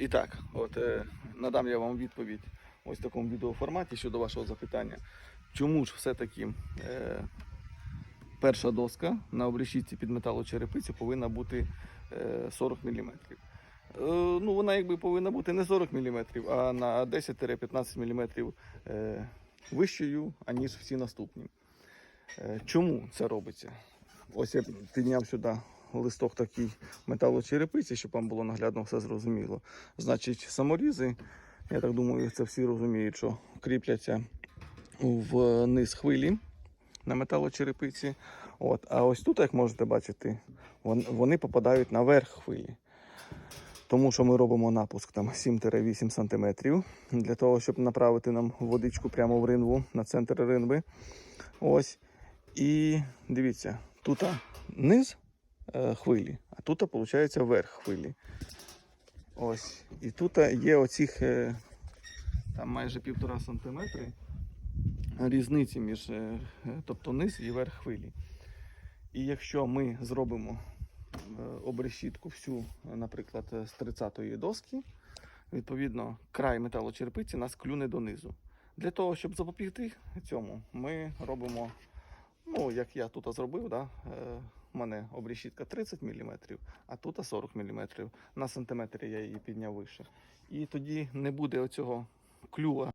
І так, от е, надам я вам відповідь ось в такому відеоформаті щодо вашого запитання. Чому ж все-таки е, перша доска на обрешітці під металочерепицю повинна бути е, 40 мм? Е, ну, вона якби повинна бути не 40 мм, а на 10-15 мм е, вищою, аніж всі наступні. Е, чому це робиться? Ось я підняв сюди листок такий металочерепиці, щоб вам було наглядно все зрозуміло. Значить, саморізи, я так думаю, це всі розуміють, що кріпляться в низ хвилі на металочерепиці. От. А ось тут, як можете бачити, вони попадають на верх хвилі. Тому що ми робимо напуск там 7-8 см для того, щоб направити нам водичку прямо в ринву на центр ринви. Ось. І дивіться, тут низ е, хвилі, а тут, виходить, верх хвилі. Ось. І тут є оцих е, там майже півтора сантиметри різниці між е, е, тобто низ і верх хвилі. І якщо ми зробимо е, обрешітку всю, е, наприклад, е, з 30-ї доски, відповідно, край металочерпиці нас клюне донизу. Для того, щоб запобігти цьому, ми робимо, ну, як я тут зробив, да, е, у мене обрішітка 30 мм, а тут 40 мм. На сантиметр я її підняв вище. І тоді не буде оцього клюва